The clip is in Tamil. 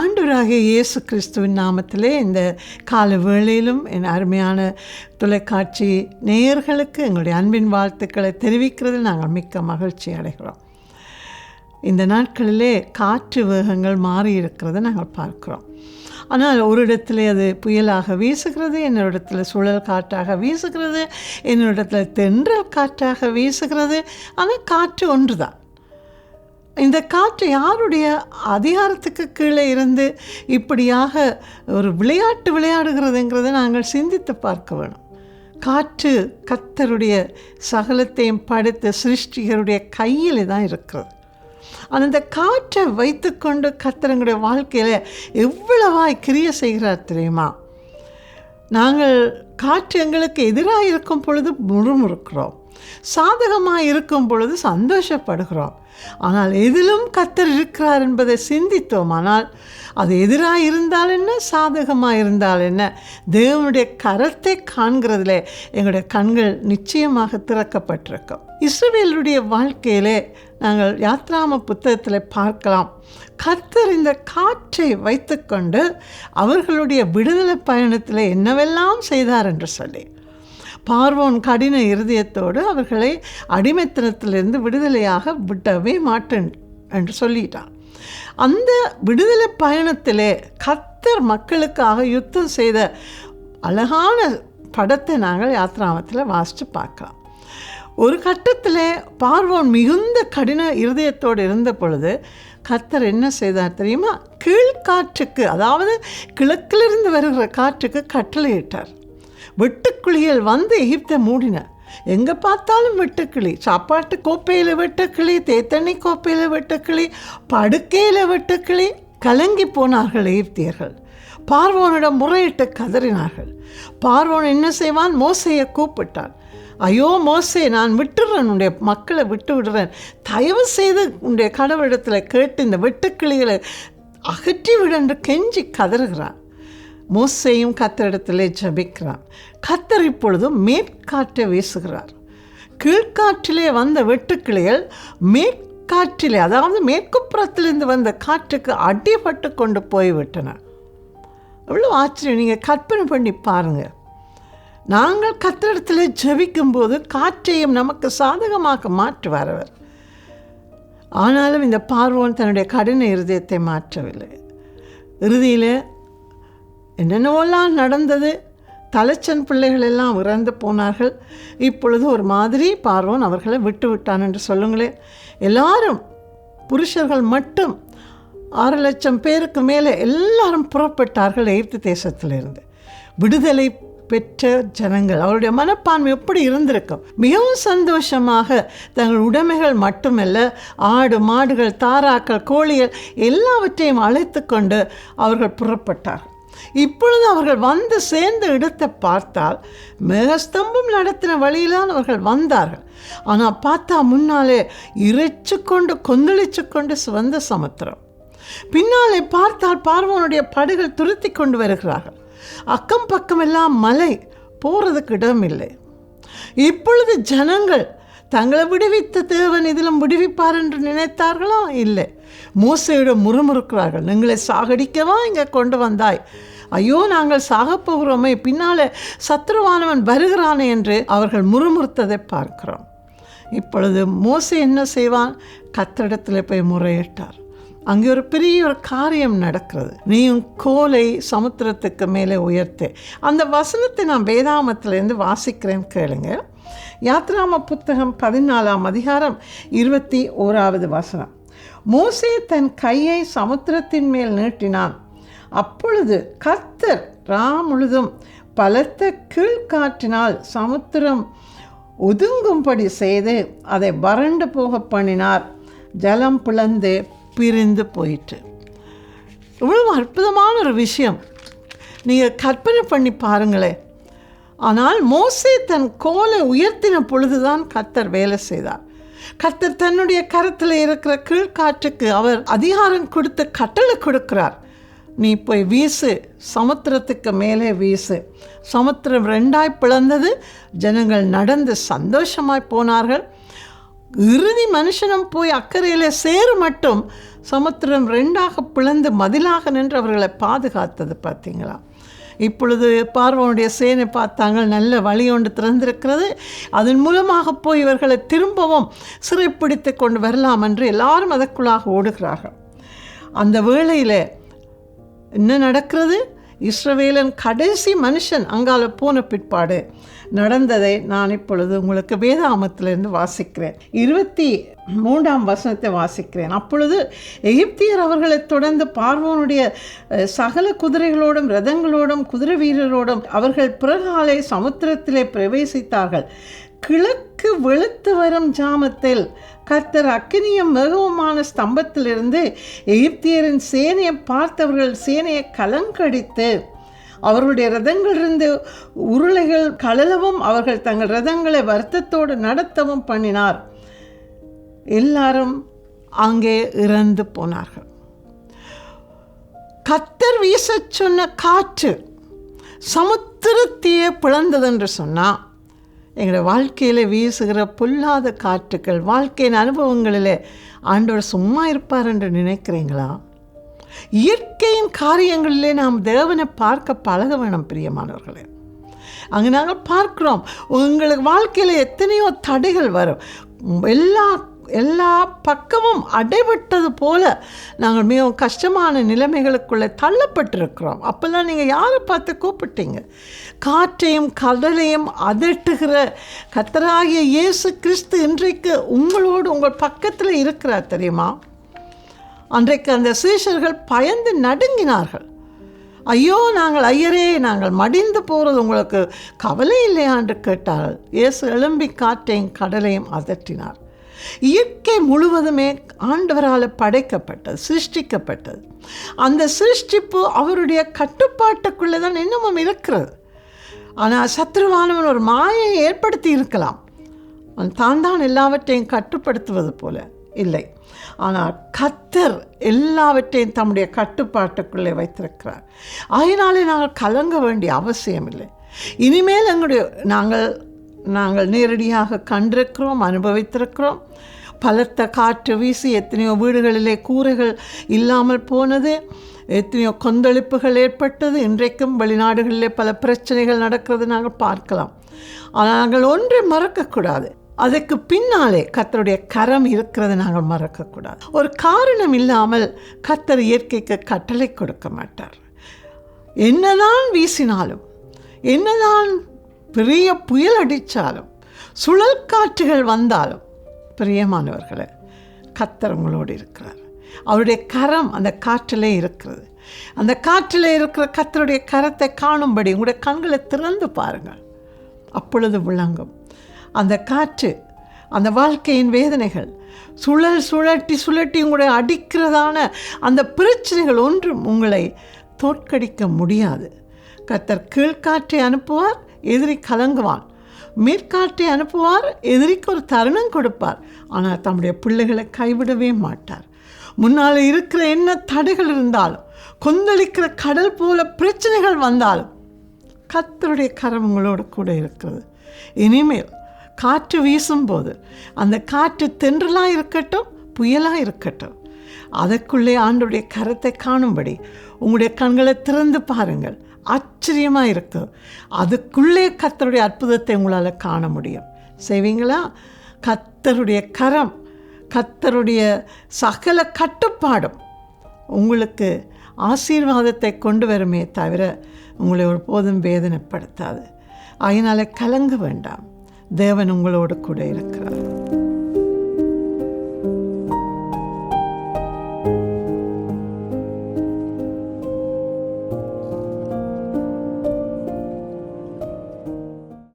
ஆண்டவராகிய இயேசு கிறிஸ்துவின் நாமத்திலே இந்த கால வேளையிலும் என் அருமையான தொலைக்காட்சி நேயர்களுக்கு எங்களுடைய அன்பின் வாழ்த்துக்களை தெரிவிக்கிறதில் நாங்கள் மிக்க மகிழ்ச்சி அடைகிறோம். இந்த நாட்களிலே காற்று வேகங்கள் மாறி இருக்கிறதை நாங்கள் பார்க்கிறோம். ஆனால் ஒரு இடத்துல அது புயலாக வீசுகிறது இன்னொரு இடத்துல சுழல் காற்றாக வீசுகிறது இன்னொரு இடத்துல தென்றல் காற்றாக வீசுகிறது. ஆனால் காற்று ஒன்று தான் இந்த காற்று யாருடைய அதிகாரத்துக்கு கீழே இருந்து இப்படியாக ஒரு விளையாட்டு விளையாடுகிறதுங்கிறத நாங்கள் சிந்தித்து பார்க்க வேணும். காற்று கத்தருடைய சகலத்தையும் படைத்த சிருஷ்டிகருடைய கையில் தான் இருக்கிறது. அந்த காற்றை வைத்துக்கொண்டு கத்தரங்களுடைய வாழ்க்கையில் எவ்வளவாய் கிரிய செய்கிறார் தெரியுமா? நாங்கள் காற்று எங்களுக்கு எதிராக இருக்கும் பொழுது முறுமுறுக்கிறோம். சாதகமாக இருக்கும் பொழுது சந்தோஷப்படுகிறோம். ஆனால் எதிலும் கத்தர் இருக்கிறார் என்பதை சிந்தித்தோம். ஆனால் அது எதிராக இருந்தால் என்ன சாதகமாக இருந்தால் என்ன? தேவனுடைய கரத்தை காண்கிறதுல எங்களுடைய கண்கள் நிச்சயமாக திறக்கப்பட்டிருக்கும். இஸ்ரவேலுடைய வாழ்க்கையிலே நாங்கள் யாத்ராம புத்தகத்தில் பார்க்கலாம். கர்த்தர் இந்த காற்றை வைத்துக்கொண்டு அவர்களுடைய விடுதலை பயணத்தில் என்னவெல்லாம் செய்தார் என்று சொல்லி. பார்வோன் கடின இருதயத்தோடு அவர்களை அடிமைத்தனத்திலிருந்து விடுதலையாக விடவே மாட்டேன் என்று சொல்லிட்டான். அந்த விடுதலை பயணத்திலே கத்தர் மக்களுக்காக யுத்தம் செய்த அழகான படத்தை நாங்கள் யாத்ராமத்தில் வாசித்து பார்க்கலாம். ஒரு கட்டத்தில் பார்வோன் மிகுந்த கடின இருதயத்தோடு இருந்த பொழுது கத்தர் என்ன செய்தார் தெரியுமா? கீழ்காற்றுக்கு அதாவது கிழக்கிலிருந்து வருகிற காற்றுக்கு கட்டளையிட்டார். வெட்டுக்கிளிகள் வந்து எகிப்தை மூடின. எங்கே பார்த்தாலும் வெட்டுக்கிளி. சாப்பாட்டு கோப்பையில் வெட்டுக்கிளி தேத்தண்ணி கோப்பையில் வெட்டுக்கிளி படுக்கையில் வெட்டுக்கிளி கலங்கி போனார்கள் எகிப்தியர்கள். பார்வோனிடம் முறையிட்டு கதறினார்கள். பார்வோன் என்ன செய்வான்? மோசையை கூப்பிட்டான். ஐயோ மோசே நான் விட்டுடுறேன் உன்னுடைய மக்களை விட்டு விடுறேன். தயவு செய்து உன்னுடைய கடவுளிடத்தில் கேட்டு இந்த வெட்டுக்கிளிகளை அகற்றி விடு என்று கெஞ்சி கதறுகிறான். மோசையும் கத்தரிடத்திலே ஜபிக்கிறான் கத்தர் இப்பொழுது மேற்காற்றை வீசுகிறார். கீழ்காற்றிலே வந்த வெட்டுக்கிளிகள் மேற்காற்றிலே அதாவது மேற்குப்புறத்திலிருந்து வந்த காற்றுக்கு அடிபட்டு கொண்டு போய்விட்டன. எவ்வளோ ஆச்சரியம் நீங்கள் கற்பனை பண்ணி பாருங்கள் நாங்கள் கத்திரத்தில் ஜபிக்கும்போது காற்றையும் நமக்கு சாதகமாக மாற்றுவார் அவர் ஆனாலும் இந்த பார்வோன் தன்னுடைய கடின இருதயத்தை மாற்றவில்லை. இறுதியில் என்னென்னவெல்லாம் நடந்தது? தலைச்சன் பிள்ளைகள் எல்லாம் இறந்து போனார்கள். இப்பொழுது ஒரு மாதிரி பார்வன் அவர்களை விட்டு விட்டான் என்று சொல்லுங்களேன் எல்லாரும் புருஷர்கள் மட்டும் ஆறு லட்சம் பேருக்கு மேலே எல்லாரும் புறப்பட்டார்கள் எகிப்து தேசத்திலிருந்து. விடுதலை பெற்ற ஜனங்கள் அவருடைய மனப்பான்மை எப்படி இருந்திருக்கும்? மிகவும் சந்தோஷமாக தங்கள் உடைமைகள் மட்டுமல்ல ஆடு மாடுகள் தாராக்கள் கோழிகள் எல்லாவற்றையும் அழைத்து கொண்டு அவர்கள் புறப்பட்டார்கள். இப்பொழுது அவர்கள் வந்து சேர்ந்த இடத்தை பார்த்தால் மேகஸ்தம்பம் நடத்தின வழியில்தான் அவர்கள் வந்தார்கள். ஆனால் பார்த்தா முன்னாலே இறைச்சு கொண்டு கொந்தளிச்சு கொண்டு சிவந்த சமுத்திரம். பின்னாலே பார்த்தால் பார்வனுடைய படுகள் துருத்தி கொண்டு வருகிறார்கள். அக்கம் பக்கம் எல்லாம் மலை போகிறதுக்கு இடம் இல்லை இப்பொழுது ஜனங்கள் தங்களை விடுவித்த தேவன் இதிலும் விடுவிப்பார் என்று நினைத்தார்களா? இல்லை. மோசையிடம் முறுமுறுக்கிறார்கள். எங்களை சாகடிக்கவா இங்கே கொண்டு வந்தாய்? ஐயோ நாங்கள் சாகப் போகிறோமே பின்னாலே சத்ருவானவன் வருகிறானே என்று அவர்கள் முறுமுறுத்ததை பார்க்கிறோம். இப்பொழுது மோசை என்ன செய்வான்? கத்திரிடத்தில் போய் முறையிட்டார். அங்கே ஒரு பெரிய ஒரு காரியம் நடக்கிறது. நீயும் கோலை சமுத்திரத்துக்கு மேலே உயர்த்து அந்த வசனத்தை நான் வேதாமத்திலேருந்து வாசிக்கிறேன் கேளுங்க. யாத்ராம புத்தகம் பதினாலாம் அதிகாரம் இருபத்தி ஓராவது வசனம். மோசே தன் கையை சமுத்திரத்தின் மேல் நீட்டினான். அப்பொழுது கத்தர் ரா முழுதும் பலத்த கீழ்காற்றினால் சமுத்திரம் ஒதுங்கும்படி செய்து அதை வறண்டு போக பண்ணினார். ஜலம் பிளந்து பிரிந்து போயிட்டு இவ்வளவு அற்புதமான ஒரு விஷயம். நீங்கள் கற்பனை பண்ணி பாருங்களேன். ஆனால் மோசே தன் கோலை உயர்த்தின பொழுதுதான் கத்தர் வேலை செய்தார். கர்த்தர் தன்னுடைய கருத்தில் இருக்கிற கீழ்காற்றுக்கு அவர் அதிகாரம் கொடுத்து கட்டளை கொடுக்கிறார். நீ போய் வீசு சமுத்திரத்துக்கு மேலே வீசு. சமுத்திரம் ரெண்டாய் பிளந்தது ஜனங்கள் நடந்து சந்தோஷமாய் போனார்கள். இறுதி மனுஷனும் போய் அக்கறையில் சேரு மட்டும் சமுத்திரம் ரெண்டாக பிளந்து மதிலாக நின்று அவர்களை பாதுகாத்தது பார்த்தீங்களா? இப்பொழுது பார்வனுடைய சேனை பார்த்தாங்க நல்ல வழி ஒன்று திறந்திருக்கிறது. அதன் மூலமாக போய் இவர்களை திரும்பவும் சிறைப்பிடித்து கொண்டு வரலாம் என்று எல்லாரும் அதற்குள்ளாக ஓடுகிறார்கள். அந்த வேளையில் என்ன நடக்கிறது? இஸ்ரவேலன் கடைசி மனுஷன் அங்கால போன பிற்பாடு நடந்ததை நான் இப்பொழுது உங்களுக்கு வேதாமத்திலிருந்து வாசிக்கிறேன். இருபத்தி மூன்றாம் வசனத்தை வாசிக்கிறேன். அப்பொழுது எகிப்தியர் அவர்களை தொடர்ந்து பார்வோனுடைய சகல குதிரைகளோடும் ரதங்களோடும் குதிரை வீரரோடும் அவர்கள் பிறகாலை சமுத்திரத்திலே பிரவேசித்தார்கள். கிழக்கு வெளுத்து வரும் ஜாமத்தில் கர்த்தர் அக்கினியும் மிகவுமான ஸ்தம்பத்திலிருந்து எகிப்தியரின் சேனையை பார்த்தவர்கள் சேனையை கலங்கடித்து அவர்களுடைய ரதங்களிலிருந்து உருளைகள் கழலவும் அவர்கள் தங்கள் ரதங்களை வருத்தத்தோடு நடத்தவும் பண்ணினார். எல்லாரும் அங்கே இறந்து போனார்கள். கத்தர் வீசச் சொன்ன காற்று சமுத்திரத்தையே பிளந்தது என்று சொன்னால் எங்களோட வாழ்க்கையில் வீசுகிற பொல்லாத காற்றுக்கள் வாழ்க்கையின் அனுபவங்களில் ஆண்டவர் சும்மா இருப்பார் என்று நினைக்கிறீங்களா? இயற்கையின் காரியங்களிலே நாம் தேவனை பார்க்க பழக வேணும் பிரியமானவர்களே. அங்கே நாங்கள் பார்க்குறோம் உங்களுக்கு வாழ்க்கையில் எத்தனையோ தடைகள் வரும். எல்லா எல்லா பக்கமும் அடைபட்டது போல் நாங்கள் மிகவும் கஷ்டமான நிலைமைகளுக்குள்ளே தள்ளப்பட்டிருக்கிறோம். அப்போல்லாம் நீங்கள் யாரை பார்த்து கூப்பிட்டீங்க? காற்றையும் கடலையும் அதட்டுகிற கத்தராகிய இயேசு கிறிஸ்து இன்றைக்கு உங்களோடு உங்கள் பக்கத்தில் இருக்கிறார் தெரியுமா? அன்றைக்கு அந்த சீஷர்கள் பயந்து நடுங்கினார்கள். ஐயோ நாங்கள் ஐயரே நாங்கள் மடிந்து போகிறது உங்களுக்கு கவலை இல்லையா? என்று கேட்டார்கள். இயேசு எழும்பி காற்றையும் கடலையும் அதட்டினார். இயற்கை முழுவதுமே ஆண்டவரால் படைக்கப்பட்டது சிருஷ்டிக்கப்பட்டது. அந்த சிருஷ்டிப்பு அவருடைய கட்டுப்பாட்டுக்குள்ளே தான் இன்னமும் இருக்கிறது. ஆனால் சத்ருவானவன் ஒரு மாயை ஏற்படுத்தி இருக்கலாம். அவன் தான் தான் எல்லாவற்றையும் கட்டுப்படுத்துவது போல இல்லை. ஆனால் கத்தர் எல்லாவற்றையும் தம்முடைய கட்டுப்பாட்டுக்குள்ளே வைத்திருக்கிறார். அதனாலே நாங்கள் கலங்க வேண்டிய அவசியம் இல்லை இனிமேல் எங்களுடைய நாங்கள் நாங்கள் நேரடியாக கண்டிருக்கிறோம் அனுபவித்திருக்கிறோம். பலத்த காற்று வீசி எத்தனையோ வீடுகளிலே கூரைகள் இல்லாமல் போனது எத்தனையோ கொந்தளிப்புகள் ஏற்பட்டது. இன்றைக்கும் வெளிநாடுகளிலே பல பிரச்சனைகள் நடக்கிறது நாங்கள் பார்க்கலாம். ஆனால் நாங்கள் ஒன்றை மறக்கக்கூடாது. அதுக்கு பின்னாலே கத்தருடைய கரம் இருக்கிறது நாங்கள் மறக்கக்கூடாது. ஒரு காரணம் இல்லாமல் கத்தர் இயற்கைக்கு கட்டளை கொடுக்க மாட்டார். என்னதான் வீசினாலும் என்னதான் பெரிய புயல் அடித்தாலும் சுழல் காற்றுகள் வந்தாலும் பிரியமானவர்களை கத்தர் உங்களோடு இருக்கிறார். அவருடைய கரம் அந்த காற்றிலே இருக்கிறது. அந்த காற்றில் இருக்கிற கத்தருடைய கரத்தை காணும்படி உங்களுடைய கண்களை திறந்து பாருங்கள். அப்பொழுது விளங்கும். அந்த காற்று அந்த வாழ்க்கையின் வேதனைகள் சுழல் சுழட்டி சுழட்டி உங்களை அடிக்கிறதான அந்த பிரச்சனைகள் ஒன்றும் உங்களை தோற்கடிக்க முடியாது. கத்தர் கீழ்காற்றை அனுப்புவார் எதிரி கலங்குவான் மேற்காட்டை அனுப்புவார் எதிரிக்கு ஒரு தருணம் கொடுப்பார். ஆனால் தம்முடைய பிள்ளைகளை கைவிடவே மாட்டார். முன்னால் இருக்கிற என்ன தடைகள் இருந்தாலும் கொந்தளிக்கிற கடல் போல பிரச்சனைகள் வந்தாலும் கத்தருடைய கரவங்களோடு கூட இருக்கிறது. இனிமேல் காற்று வீசும்போது அந்த காற்று தென்றலாக இருக்கட்டும் புயலாக இருக்கட்டும் அதற்குள்ளே ஆண்டுடைய கரத்தை காணும்படி உங்களுடைய கண்களை திறந்து பாருங்கள். ஆச்சரியமாக இருக்கும் அதுக்குள்ளே கத்தருடைய அற்புதத்தை உங்களால் காண முடியும். செய்வீங்களா? கத்தருடைய கரம் கத்தருடைய சகல கட்டுப்பாடும் உங்களுக்கு ஆசீர்வாதத்தை கொண்டு வருமே தவிர உங்களை ஒருபோதும் வேதனைப்படுத்தாது. அதனால் கலங்க வேண்டாம். தேவன் உங்களோடு கூட இருக்கிறார்.